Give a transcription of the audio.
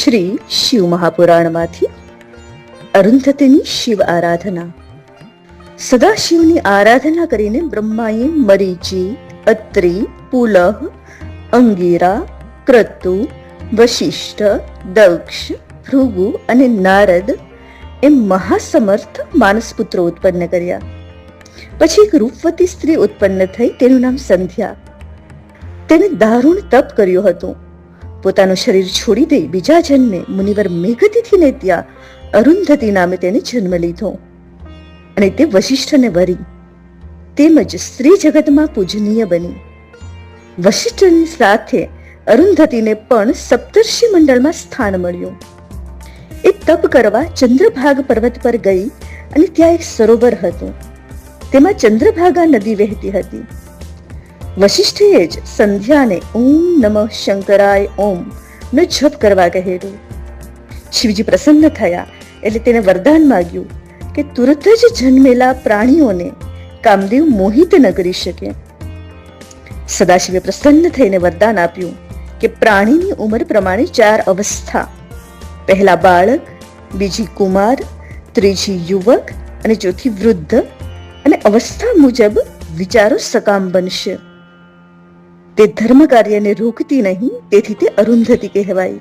શ્રી શિવ મહાપુરાણમાંથી અરુંધતીની શિવ આરાધના. સદાશિવની આરાધના કરીને બ્રહ્માએ મરીચી, અત્રિ, પુલહ, અંગીરા, ક્રતુ, વશિષ્ઠ, દક્ષ, ભૃગુ અને નારદ એમ મહાસમર્થ માનસપુત્રો ઉત્પન્ન કર્યા. પછી એક રૂપવતી સ્ત્રી ઉત્પન્ન થઈ, તેનું નામ સંધ્યા. તેને દારૂણ તપ કર્યું હતું. પોતાનું શરીર છોડી દઈ બીજા જન્મે મુનિવર મેઘતિથિને ત્યાં અરુંધતી નામે તેને જન્મ લીધો. અને તે વશિષ્ઠને વરી તેમજ સ્ત્રી જગતમાં પૂજનીય બની. વશિષ્ઠની સાથે અરુંધતીને પણ સપ્તર્ષિ મંડળમાં સ્થાન મળ્યું. એ તપ કરવા ચંદ્રભાગ પર્વત પર ગઈ અને ત્યાં એક સરોવર હતું. તેમાં ચંદ્રભાગા નદી વહેતી હતી. વશિષ્ઠએ જ સંધ્યાને ઓમ નમઃ શંકરાય ઓમ નો જપ કરવા કહેલું. શિવજી પ્રસન્ન થયા એટલે તેને વરદાન માગ્યું કે તુરત જ જન્મેલા પ્રાણીઓને કામદેવ મોહિત ન કરી શકે. સદાશિવે પ્રસન્ન થઈને વરદાન આપ્યું કે પ્રાણીની ઉંમર પ્રમાણે ચાર અવસ્થા. પહેલા બાળક, બીજી કુમાર, ત્રીજી યુવક અને ચોથી વૃદ્ધ અને અવસ્થા મુજબ વિચારો સકામ બનશે. તે ધર્મ કાર્યને રોકતી નહીં તેથી તે અરુંધતી કહેવાય.